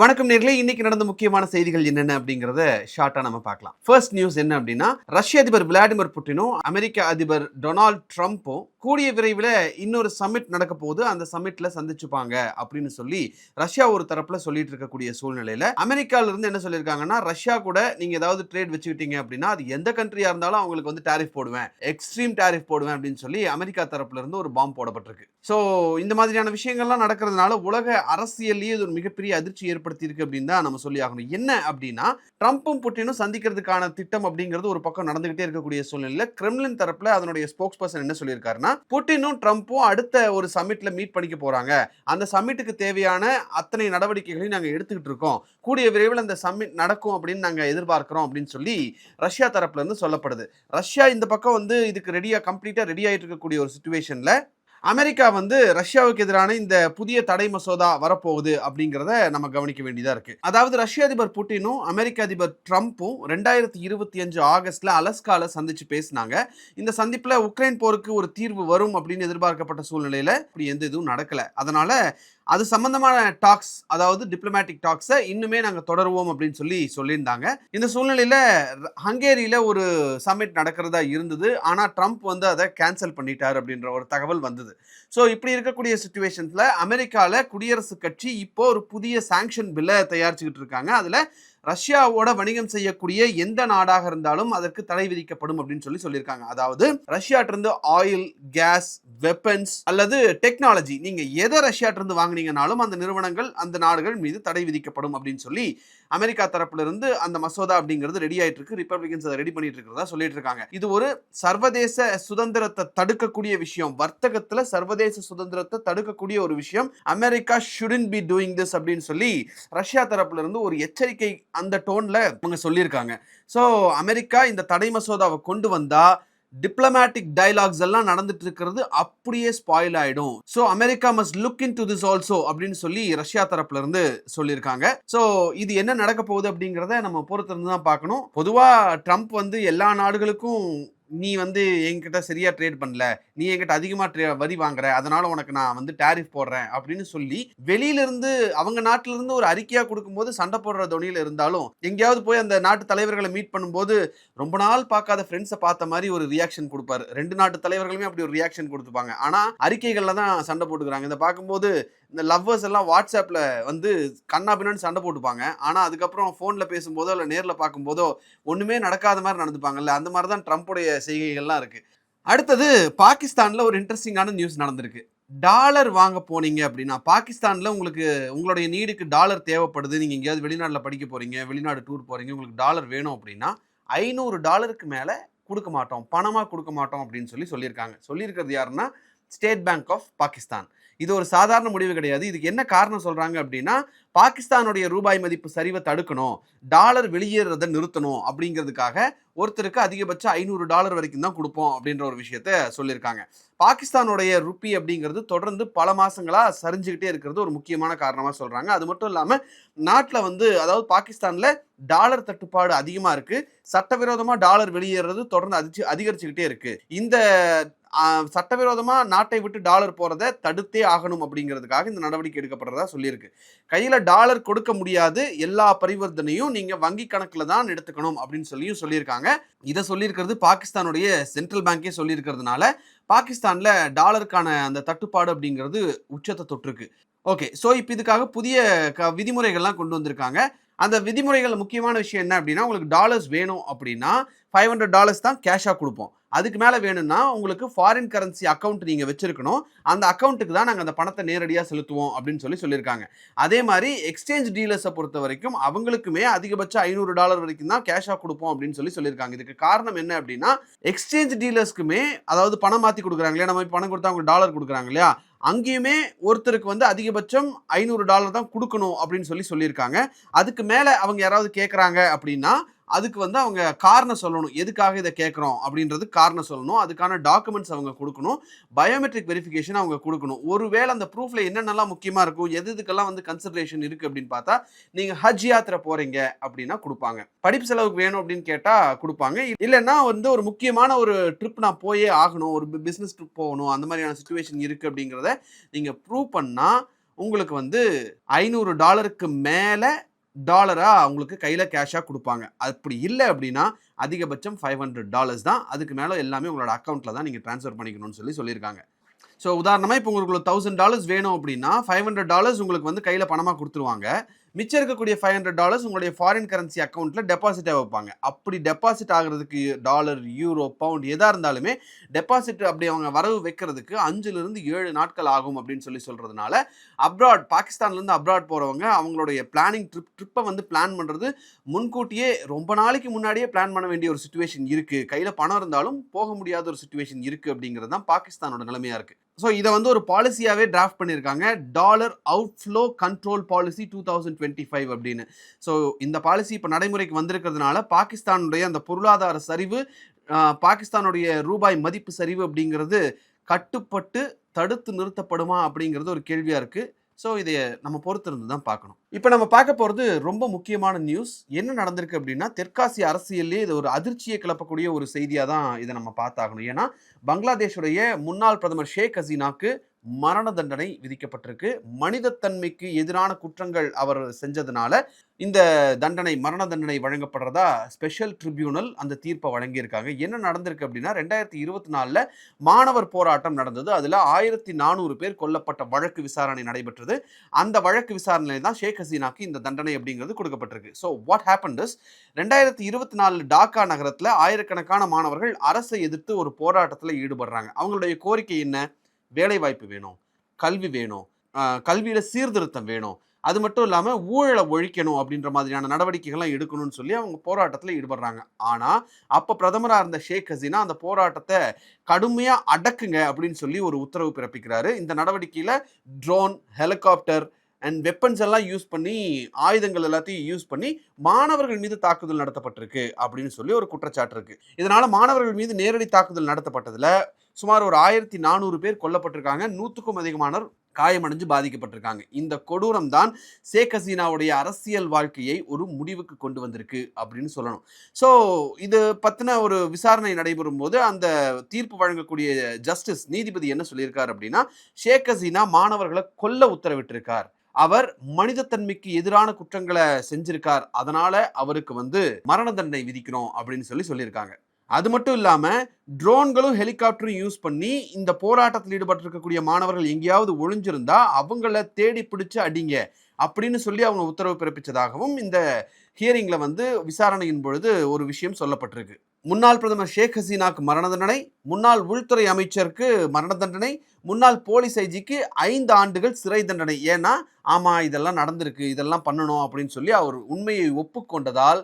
வணக்கம் நேர்களே. இன்னைக்கு நடந்த முக்கியமான செய்திகள் என்னென்ன அப்படிங்கறத ஷார்ட்டா நம்ம பார்க்கலாம். ஃபர்ஸ்ட் நியூஸ் என்ன அப்படின்னா ரஷ்ய அதிபர் விளாடிமிர் புட்டினும் அமெரிக்க அதிபர் டொனால்ட் ட்ரம்ப்பும் கூடிய விரைவில் இன்னொரு சமிட் நடக்க போகுது. அந்த சமிட்ல சந்திச்சுப்பாங்க அப்படின்னு சொல்லி ரஷ்யா ஒரு தரப்புல சொல்லிட்டு இருக்கக்கூடிய சூழ்நிலையில அமெரிக்கால இருந்து என்ன சொல்லியிருக்காங்கன்னா ரஷ்யா கூட நீங்க ஏதாவது ட்ரேட் வச்சுக்கிட்டீங்க அப்படின்னா அது எந்த கண்ட்ரியா இருந்தாலும் அவங்களுக்கு வந்து டாரிஃப் போடுவேன். எக்ஸ்ட்ரீம் டாரிஃப் போடுவேன் அப்படின்னு சொல்லி அமெரிக்கா தரப்புல இருந்து ஒரு பாம்பு போடப்பட்டிருக்கு. ஸோ இந்த மாதிரியான விஷயங்கள்லாம் நடக்கிறதுனால உலக அரசியல்லையே இது ஒரு மிகப்பெரிய அதிர்ச்சி ஏற்படுத்தி இருக்கு அப்படின்னு தான் நம்ம சொல்லி ஆகணும். என்ன அப்படின்னா ட்ரம்ப்பும் புட்டினும் சந்திக்கிறதுக்கான திட்டம் அப்படிங்கிறது ஒரு பக்கம் நடந்துகிட்டே இருக்கக்கூடிய சூழ்நிலையில் கிரெம்லின் தரப்புல அதனுடைய ஸ்போக்ஸ் பர்சன் என்ன சொல்லியிருக்காருன்னா புட்டினும் ட்ரம்ப்பும் அடுத்த ஒரு சமிட்ல மீட் பண்ணிக்க போறாங்க. அந்த சமிட்டுக்கு தேவையான அத்தனை நடவடிக்கைகளையும் நாங்கள் எடுத்துக்கிட்டு இருக்கோம். கூடிய விரைவில் அந்த சம்மிட் நடக்கும் அப்படின்னு நாங்கள் எதிர்பார்க்கிறோம் அப்படின்னு சொல்லி ரஷ்யா தரப்புல இருந்து சொல்லப்படுது. ரஷ்யா இந்த பக்கம் வந்து இதுக்கு ரெடியா கம்ப்ளீட்டா ரெடி ஆயிட்டு இருக்கக்கூடிய ஒரு சுச்சுவேஷன்ல அமெரிக்கா வந்து ரஷ்யாவுக்கு எதிரான இந்த புதிய தடை மசோதா வரப்போகுது அப்படிங்கிறத நம்ம கவனிக்க வேண்டியதாக இருக்குது அதாவது ரஷ்ய அதிபர் புட்டினும் அமெரிக்க அதிபர் ட்ரம்ப்பும் ரெண்டாயிரத்தி இருபத்தி அஞ்சு ஆகஸ்ட்ல அலஸ்கால சந்திச்சு பேசினாங்க. இந்த சந்திப்பில் உக்ரைன் போருக்கு ஒரு தீர்வு வரும் அப்படின்னு எதிர்பார்க்கப்பட்ட சூழ்நிலையில் இப்படி எந்த இதுவும் நடக்கல. அதனால அது சம்பந்தமான டாக்ஸ் அதாவது டிப்ளமேட்டிக் டாக்ஸை இன்னுமே நாங்கள் தொடருவோம் அப்படின்னு சொல்லி சொல்லியிருந்தாங்க. இந்த சூழ்நிலையில் ஹங்கேரியில் ஒரு சமிட் நடக்கிறதா இருந்தது. ஆனால் ட்ரம்ப் வந்து அதை கேன்சல் பண்ணிட்டார் அப்படின்ற ஒரு தகவல் வந்தது. ஸோ இப்படி இருக்கக்கூடிய சுச்சுவேஷன்ஸில் அமெரிக்காவில் குடியரசுக் கட்சி இப்போ ஒரு புதிய சாங்ஷன் பில்லை தயாரிச்சுக்கிட்டு இருக்காங்க. அதில் ரஷ்யாவோட வணிகம் செய்யக்கூடிய எந்த நாடாக இருந்தாலும் அதற்கு தடை விதிக்கப்படும் அப்படின்னு சொல்லி சொல்லியிருக்காங்க. அதாவது ரஷ்யாட்ட இருந்து ஆயில் கேஸ் வெப்பன்ஸ் அல்லது டெக்னாலஜி நீங்க எதை ரஷ்யாட்ட இருந்து வாங்குனீங்கனாலும் அந்த நிறுவனங்கள் அந்த நாடுகள் மீது தடை விதிக்கப்படும் அப்படின்னு சொல்லி அமெரிக்கா தரப்புல இருந்து அந்த மசோதா அப்படிங்கிறது ரெடி ஆயிட்டு இருக்கு ரிப்பப்ளிகன்ஸ் அதை ரெடி பண்ணிட்டு இருக்கிறதா சொல்லிட்டு இருக்காங்க இது ஒரு சர்வதேச சுதந்திரத்தை தடுக்கக்கூடிய விஷயம். வர்த்தகத்துல சர்வதேச சுதந்திரத்தை தடுக்கக்கூடிய ஒரு விஷயம். America should be doing this அப்படின்னு சொல்லி ரஷ்யா தரப்புல இருந்து ஒரு எச்சரிக்கை அந்த டோன்ல அவங்க சொல்லியிருக்காங்க. ஸோ அமெரிக்கா இந்த தடை மசோதாவை கொண்டு வந்தா டிப்ளமேட்டிக் டைலாக்ஸ் எல்லாம் நடந்துட்டு இருக்கிறது அப்படியே ஸ்பாயில் ஆயிடும். So America must look in to this also அப்படின்னு சொல்லி ரஷ்யா தரப்புல இருந்து சொல்லியிருக்காங்க. ஸோ இது என்ன நடக்க போகுது அப்படிங்கிறத நம்ம பொறுத்திருந்து தான் பார்க்கணும். பொதுவாக ட்ரம்ப் வந்து எல்லா நாடுகளுக்கும் நீ வந்து என்கிட்ட சரியா ட்ரேட் பண்ணல. நீ என்கிட்ட அதிகமா ட்ரே வரி வாங்குற. அதனால உனக்கு நான் வந்து டேரிஃப் போடுறேன் அப்படின்னு சொல்லி வெளியில இருந்து அவங்க நாட்டுல இருந்து ஒரு அறிக்கையா கொடுக்கும்போது சண்டை போடுற துணியில இருந்தாலும் எங்கேயாவது போய் அந்த நாட்டு தலைவர்களை மீட் பண்ணும்போது ரொம்ப நாள் பார்க்காத ஃப்ரெண்ட்ஸை பார்த்த மாதிரி ஒரு ரியாக்ஷன் கொடுப்பாரு. ரெண்டு நாட்டு தலைவர்களுமே அப்படி ஒரு ரியாக்ஷன் கொடுத்துப்பாங்க. ஆனா அறிக்கைகள்ல தான் சண்டை போட்டுக்கிறாங்க. இதை பார்க்கும்போது இந்த லவ்வர்ஸ் எல்லாம் வாட்ஸ்அப்பில் வந்து கண்ணா பின்னாடி சண்டை போட்டுப்பாங்க. ஆனால் அதுக்கப்புறம் ஃபோனில் பேசும்போதோ இல்லை நேரில் பார்க்கும்போதோ ஒன்றுமே நடக்காத மாதிரி நடந்துப்பாங்கல்ல? அந்த மாதிரி தான் ட்ரம்ப்புடைய செய்கைகள்லாம் இருக்குது அடுத்தது பாகிஸ்தானில் ஒரு இன்ட்ரெஸ்டிங்கான நியூஸ் நடந்திருக்கு. டாலர் வாங்க போனீங்க அப்படின்னா பாகிஸ்தானில் உங்களுக்கு உங்களுடைய நீடுக்கு டாலர் தேவைப்படுது. நீங்கள் எங்கேயாவது வெளிநாட்டில் படிக்க போகிறீங்க வெளிநாடு டூர் போகிறீங்க உங்களுக்கு டாலர் வேணும் அப்படின்னா ஐநூறு டாலருக்கு மேலே கொடுக்க மாட்டோம். பணமாக கொடுக்க மாட்டோம் அப்படின்னு சொல்லி சொல்லியிருக்காங்க. சொல்லியிருக்கிறது யாருன்னா ஸ்டேட் பேங்க் ஆஃப் பாகிஸ்தான் இது ஒரு சாதாரண முடிவு கிடையாது. இதுக்கு என்ன காரணம் சொல்கிறாங்க அப்படின்னா பாகிஸ்தானுடைய ரூபாய் மதிப்பு சரிவை தடுக்கணும் டாலர் வெளியேறதை நிறுத்தணும் அப்படிங்கிறதுக்காக ஒருத்தருக்கு அதிகபட்சம் ஐநூறு டாலர் வரைக்கும் தான் கொடுப்போம் அப்படின்ற ஒரு விஷயத்த சொல்லியிருக்காங்க. பாகிஸ்தானுடைய ருப்பி அப்படிங்கிறது தொடர்ந்து பல மாதங்களாக சரிஞ்சுக்கிட்டே இருக்கிறது ஒரு முக்கியமான காரணமாக சொல்கிறாங்க அது மட்டும் இல்லாமல் நாட்டில் வந்து அதாவது பாகிஸ்தானில் டாலர் தட்டுப்பாடு அதிகமாக இருக்குது சட்டவிரோதமாக டாலர் வெளியேறது தொடர்ந்து அதிச்சு அதிகரிச்சுக்கிட்டே இருக்குது இந்த சட்டவிரோதமாக நாட்டை விட்டு டாலர் போகிறத தடுத்தே ஆகணும் அப்படிங்கிறதுக்காக இந்த நடவடிக்கை எடுக்கப்படுறதா சொல்லியிருக்கு. கையில் டாலர் கொடுக்க முடியாது. எல்லா பரிவர்த்தனையும் நீங்கள் வங்கி கணக்கில் தான் எடுத்துக்கணும் அப்படின்னு சொல்லியும் சொல்லியிருக்காங்க. இதை சொல்லியிருக்கிறது பாகிஸ்தானுடைய சென்ட்ரல் பேங்கே சொல்லியிருக்கிறதுனால பாகிஸ்தானில் டாலருக்கான அந்த தட்டுப்பாடு அப்படிங்கிறது உச்சத்தை தொற்றுருக்கு ஓகே ஸோ இப்போ இதுக்காக புதிய க விதிமுறைகள்லாம் கொண்டு வந்திருக்காங்க. அந்த விதிமுறைகள் முக்கியமான விஷயம் என்ன அப்படின்னா உங்களுக்கு டாலர்ஸ் வேணும் அப்படின்னா ஃபைவ் ஹண்ட்ரட் டாலர்ஸ் தான் கேஷாக கொடுப்போம். அதுக்கு மேலே வேணும்னா உங்களுக்கு ஃபாரின் கரன்சி அக்கௌண்ட் நீங்கள் வச்சிருக்கணும். அந்த அக்கௌண்ட்டுக்கு தான் நாங்கள் அந்த பணத்தை நேரடியாக செலுத்துவோம் அப்படின்னு சொல்லி சொல்லியிருக்காங்க. அதே மாதிரி எக்ஸ்சேஞ்ச் டீலர்ஸை பொறுத்த வரைக்கும் அவங்களுக்குமே அதிகபட்சம் ஐநூறு டாலர் வரைக்கும் தான் கேஷாக கொடுப்போம் அப்படின்னு சொல்லி சொல்லியிருக்காங்க. இதுக்கு காரணம் என்ன அப்படின்னா எக்ஸ்சேஞ்ச் டீலர்ஸ்க்குமே அதாவது பணம் மாற்றி கொடுக்குறாங்க இல்லையா? நம்ம பணம் கொடுத்தா அவங்க டாலர் கொடுக்குறாங்க இல்லையா? அங்கேயுமே ஒருத்தருக்கு வந்து அதிகபட்சம் ஐநூறு டாலர் தான் கொடுக்கணும் அப்படின்னு சொல்லி சொல்லியிருக்காங்க. அதுக்கு மேலே அவங்க யாராவது கேட்குறாங்க அப்படின்னா அதுக்கு வந்து அவங்க காரணம் சொல்லணும். எதுக்காக இதை கேட்குறோம் அப்படின்றது காரணம் சொல்லணும். அதுக்கான டாக்குமெண்ட்ஸ் அவங்க கொடுக்கணும். பயோமெட்ரிக் வெரிஃபிகேஷன் அவங்க கொடுக்கணும். ஒருவேளை அந்த ப்ரூஃப்ல என்னென்னலாம் முக்கியமாக இருக்கும் எது இதுக்கெல்லாம் வந்து கன்சிடரேஷன் இருக்குது அப்படின்னு பார்த்தா நீங்கள் ஹஜ் யாத்திரை போகிறீங்க அப்படின்னா கொடுப்பாங்க. படிப்பு செலவுக்கு வேணும் அப்படின்னு கேட்டால் கொடுப்பாங்க. இல்லைன்னா வந்து ஒரு முக்கியமான ஒரு ட்ரிப் நான் போயே ஆகணும் ஒரு பிஸ்னஸ் ட்ரிப் போகணும் அந்த மாதிரியான சுச்சுவேஷன் இருக்குது அப்படிங்கிறத நீங்கள் ப்ரூவ் பண்ணால் உங்களுக்கு வந்து ஐநூறு டாலருக்கு மேலே டாலராக அவங்களுக்கு கையில் கேஷாக கொடுப்பாங்க. அப்படி இல்லை அப்படின்னா அதிகபட்சம் ஃபைவ் ஹண்ட்ரட் டாலர்ஸ் தான். அதுக்கு மேலே எல்லாமே உங்களோட அக்கௌண்ட்டில் தான் நீங்கள் ட்ரான்ஸ்ஃபர் பண்ணிக்கணும்னு சொல்லி சொல்லியிருக்காங்க. ஸோ உதாரணமாக இப்போ உங்களுக்கு தௌசண்ட் டாலர்ஸ் வேணும் அப்படின்னா ஃபைவ் ஹண்ட்ரட் டாலர்ஸ் உங்களுக்கு வந்து கையில் பணமாக கொடுத்துருவாங்க. மிச்சம் இருக்கக்கூடிய ஃபைவ் ஹண்ட்ரட் டாலர்ஸ் உங்களுடைய ஃபாரின் கரன்சி அக்கௌண்ட்டில் டெபாசிட்டாக வைப்பாங்க. அப்படி டெபாசிட் ஆகிறதுக்கு டாலர் யூரோ பவுண்ட் எதாக இருந்தாலுமே டெபாசிட் அப்படி அவங்க வரவு வைக்கிறதுக்கு அஞ்சுலேருந்து ஏழு நாட்கள் ஆகும் அப்படின்னு சொல்லி சொல்கிறதுனால அப்ராட் பாகிஸ்தான்லேருந்து அப்ராட் போகிறவங்க அவங்களுடைய பிளானிங் ட்ரிப் ட்ரிப்பை வந்து பிளான் பண்ணுறது முன்கூட்டியே ரொம்ப நாளைக்கு முன்னாடியே பிளான் பண்ண வேண்டிய ஒரு சுச்சுவேஷன் இருக்குது கையில் பணம் இருந்தாலும் போக முடியாத ஒரு சுச்சுவேஷன் இருக்குது அப்படிங்கிறது தான் பாகிஸ்தானோட நிலைமையாக இருக்குது ஸோ இதை வந்து ஒரு பாலிசியாகவே டிராஃப்ட் பண்ணியிருக்காங்க. Dollar outflow control policy two thousand twenty five அப்படின்னு. ஸோ இந்த பாலிசி இப்போ நடைமுறைக்கு வந்திருக்கிறதுனால பாகிஸ்தானுடைய அந்த பொருளாதார சரிவு பாகிஸ்தானுடைய ரூபாய் மதிப்பு சரிவு அப்படிங்கிறது கட்டுப்பட்டு தடுத்து நிறுத்தப்படுமா அப்படிங்கிறது ஒரு கேள்வியாக இருக்குது ஸோ இதை நம்ம பொறுத்திருந்து தான் பார்க்கணும். இப்போ நம்ம பார்க்க போகிறது ரொம்ப முக்கியமான நியூஸ் என்ன நடந்திருக்கு அப்படின்னா தெற்காசிய அரசியல்லே இது ஒரு அதிர்ச்சியை கிளப்பக்கூடிய ஒரு செய்தியாக தான் இதை நம்ம பார்த்தாகணும். ஏன்னா பங்களாதேஷுடைய முன்னாள் பிரதமர் ஷேக் ஹசீனாக்கு மரண தண்டனை விதிக்கப்பட்டிருக்கு. மனிதத்தன்மைக்கு எதிரான குற்றங்கள் அவர் செஞ்சதுனால இந்த தண்டனை மரண தண்டனை வழங்கப்படுறதா ஸ்பெஷல் ட்ரிபியூனல் அந்த தீர்ப்பை வழங்கியிருக்காங்க. என்ன நடந்திருக்கு அப்படின்னா ரெண்டாயிரத்தி இருபத்தி நாலில் மாணவர் போராட்டம் நடந்தது. அதில் ஆயிரத்தி நானூறு பேர் கொல்லப்பட்ட வழக்கு விசாரணை நடைபெற்றது. அந்த வழக்கு விசாரணையில் தான் ஷேக் ஹசீனாக்கு இந்த தண்டனை அப்படிங்கிறது கொடுக்கப்பட்டிருக்கு. ஸோ வாட் ஹேப்பன் இஸ் ரெண்டாயிரத்தி இருபத்தி நாலு டாக்கா நகரத்தில் ஆயிரக்கணக்கான மாணவர்கள் அரசை எதிர்த்து ஒரு போராட்டத்தில் ஈடுபடுறாங்க. அவங்களுடைய கோரிக்கை என்ன? வேலை வாய்ப்பு வேணும் கல்வி வேணும் கல்வியில் சீர்திருத்தம் வேணும். அது மட்டும் இல்லாமல் ஊழலை ஒழிக்கணும் அப்படின்ற மாதிரியான நடவடிக்கைகள்லாம் எடுக்கணும்னு சொல்லி அவங்க போராட்டத்தில் ஈடுபடுறாங்க. ஆனால் அப்போ பிரதமராக இருந்த ஷேக் ஹசீனா அந்த போராட்டத்தை கடுமையாக அடக்குங்க அப்படின்னு சொல்லி ஒரு உத்தரவு பிறப்பிக்கிறாரு. இந்த நடவடிக்கையில் ட்ரோன் ஹெலிகாப்டர் அண்ட் வெப்பன்ஸ் எல்லாம் யூஸ் பண்ணி ஆயுதங்கள் எல்லாத்தையும் யூஸ் பண்ணி மாணவர்கள் மீது தாக்குதல் நடத்தப்பட்டிருக்கு அப்படின்னு சொல்லி ஒரு குற்றச்சாட்டு இருக்கு. இதனால மாணவர்கள் மீது நேரடி தாக்குதல் நடத்தப்பட்டதுல சுமார் ஒரு ஆயிரத்தி நானூறு பேர் கொல்லப்பட்டிருக்காங்க. நூற்றுக்கும் அதிகமானோர் காயமடைஞ்சு பாதிக்கப்பட்டிருக்காங்க. இந்த கொடூரம் தான் ஷேக் ஹசீனாவுடைய அரசியல் வாழ்க்கையை ஒரு முடிவுக்கு கொண்டு வந்திருக்கு அப்படின்னு சொல்லணும். ஸோ இது பற்றின ஒரு விசாரணை நடைபெறும் போது அந்த தீர்ப்பு வழங்கக்கூடிய ஜஸ்டிஸ் நீதிபதி என்ன சொல்லியிருக்கார் அப்படின்னா ஷேக் ஹசீனா மாணவர்களை கொல்ல உத்தரவிட்டிருக்கார். அவர் மனிதத்தன்மைக்கு எதிரான குற்றங்களை செஞ்சிருக்கார். அதனால அவருக்கு வந்து மரண தண்டனை விதிக்கணும் அப்படின்னு சொல்லி சொல்லியிருக்காங்க. அது மட்டும் இல்லாமல் ட்ரோன்களும் ஹெலிகாப்டரும் யூஸ் பண்ணி இந்த போராட்டத்தில் ஈடுபட்டிருக்கக்கூடிய மாணவர்கள் எங்கேயாவது ஒளிஞ்சிருந்தா அவங்கள தேடி பிடிச்சு அடிங்க அப்படின்னு சொல்லி அவங்க உத்தரவு பிறப்பித்ததாகவும் இந்த ஹியரிங்கில் வந்து விசாரணையின் பொழுது ஒரு விஷயம் சொல்லப்பட்டிருக்கு. முன்னாள் பிரதமர் ஷேக் ஹசீனாக்கு மரண தண்டனை முன்னாள் உள்துறை அமைச்சருக்கு மரண தண்டனை முன்னாள் போலீஸ் ஐஜிக்கு ஐந்து ஆண்டுகள் சிறை தண்டனை. ஏன்னா ஆமாம் இதெல்லாம் நடந்திருக்கு இதெல்லாம் பண்ணணும் அப்படின்னு சொல்லி அவர் உண்மையை ஒப்புக்கொண்டதால்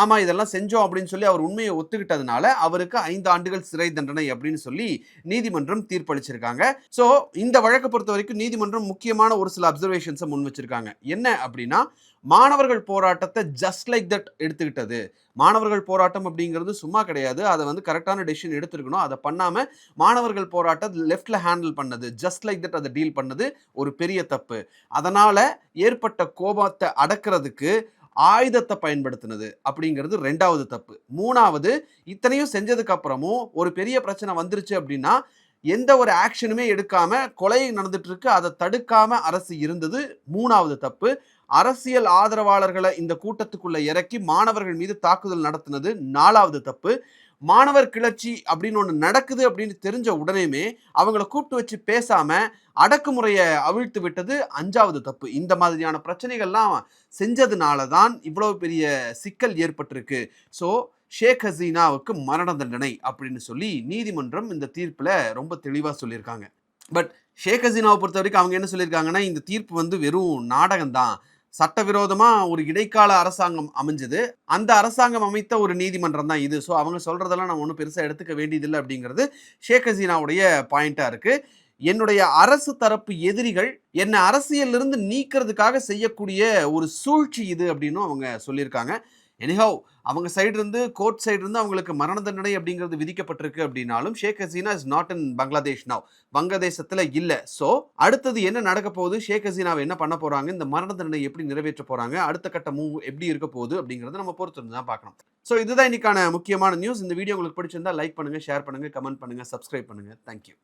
ஆமாம் இதெல்லாம் செஞ்சோம் அப்படின்னு சொல்லி அவர் உண்மையை ஒத்துக்கிட்டதுனால அவருக்கு ஐந்து ஆண்டுகள் சிறை தண்டனை அப்படின்னு சொல்லி நீதிமன்றம் தீர்ப்பளிச்சிருக்காங்க. ஸோ இந்த வழக்கை பொறுத்த வரைக்கும் நீதிமன்றம் முக்கியமான ஒரு சில அப்சர்வேஷன்ஸை முன் வச்சிருக்காங்க. என்ன அப்படின்னா மாணவர்கள் போராட்டத்தை ஜஸ்ட் லைக் தட் எடுத்துக்கிட்டது. மாணவர்கள் போராட்டம் அப்படிங்கிறது சும்மா கிடையாது. அதை வந்து கரெக்டான டெசிஷன் எடுத்துருக்கணும். அதை பண்ணாமல் மாணவர்கள் போராட்டம் லெஃப்டில் ஹேண்டில் பண்ணது. ஜஸ்ட் லைக் தட் அதை டீல் பண்ணது ஒரு பெரிய தப்பு. அதனால் ஏற்பட்ட கோபத்தை அடக்கிறதுக்கு ஆயுதத்தை பயன்படுத்தினது அப்படிங்கிறது ரெண்டாவது தப்பு. மூணாவது இத்தனையும் செஞ்சதுக்கு அப்புறமும் ஒரு பெரிய பிரச்சனை வந்துருச்சு அப்படின்னா எந்த ஒரு ஆக்ஷனுமே எடுக்காம கொலை நடந்துட்டு இருக்கு அதை தடுக்காம அரசு இருந்தது மூணாவது தப்பு. அரசியல் ஆதரவாளர்களை இந்த கூட்டத்துக்குள்ள இறக்கி மாணவர்கள் மீது தாக்குதல் நடத்தினது நாலாவது தப்பு. மாணவர் கிளர்ச்சி அப்படின்னு ஒன்று நடக்குது அப்படின்னு தெரிஞ்ச உடனேமே அவங்கள கூப்பிட்டு வச்சு பேசாம அடக்குமுறையை அவிழ்த்து விட்டது அஞ்சாவது தப்பு. இந்த மாதிரியான பிரச்சனைகள்லாம் செஞ்சதுனால தான் இவ்வளவு பெரிய சிக்கல் ஏற்பட்டிருக்கு. ஸோ ஷேக் ஹசீனாவுக்கு மரண தண்டனை அப்படின்னு சொல்லி நீதிமன்றம் இந்த தீர்ப்பில் ரொம்ப தெளிவாக சொல்லியிருக்காங்க. பட் ஷேக் ஹசீனாவை பொறுத்த வரைக்கும் அவங்க என்ன சொல்லியிருக்காங்கன்னா இந்த தீர்ப்பு வந்து வெறும் நாடகம் தான் சட்டவிரோதமாக ஒரு இடைக்கால அரசாங்கம் அமைஞ்சது. அந்த அரசாங்கம் அமைத்த ஒரு நீதிமன்றம் தான் இது. ஸோ அவங்க சொல்கிறதெல்லாம் நம்ம ஒன்றும் பெருசாக எடுத்துக்க வேண்டியதில்லை அப்படிங்கிறது ஷேக் ஹசீனாவுடைய பாயிண்ட்டாக இருக்குது என்னுடைய அரசு தரப்பு எதிரிகள் என்னை அரசியலிருந்து நீக்கிறதுக்காக செய்யக்கூடிய ஒரு சூழ்ச்சி இது அப்படின்னு அவங்க சொல்லியிருக்காங்க. எனிஹவ் அவங்க சைடு இருந்து கோர்ட் சைடு இருந்து அவங்களுக்கு மரண தண்டனை அப்படிங்கிறது விதிக்கப்பட்டிருக்கு அப்படின்னாலும் Sheikh Hasina is not in Bangladesh now வங்கதேசத்தில் இல்லை. ஸோ அடுத்தது என்ன நடக்க போகுது? ஷேக் ஹசீனாவை என்ன பண்ண போகிறாங்க இந்த மரண தண்டனை எப்படி நிறைவேற்ற போகிறாங்க அடுத்த கட்ட மூவ் எப்படி இருக்க போகுது? அப்படிங்கிறத நம்ம பொறுத்து தான் பார்க்கணும். ஸோ இதுதான் இன்னைக்கான முக்கியமான நியூஸ் இந்த வீடியோ உங்களுக்கு பிடிச்சிருந்தா லைக் பண்ணுங்கள் ஷேர் பண்ணுங்கள் கமெண்ட் பண்ணுங்கள் சப்ஸ்கிரைப் பண்ணுங்கள் தேங்க்யூ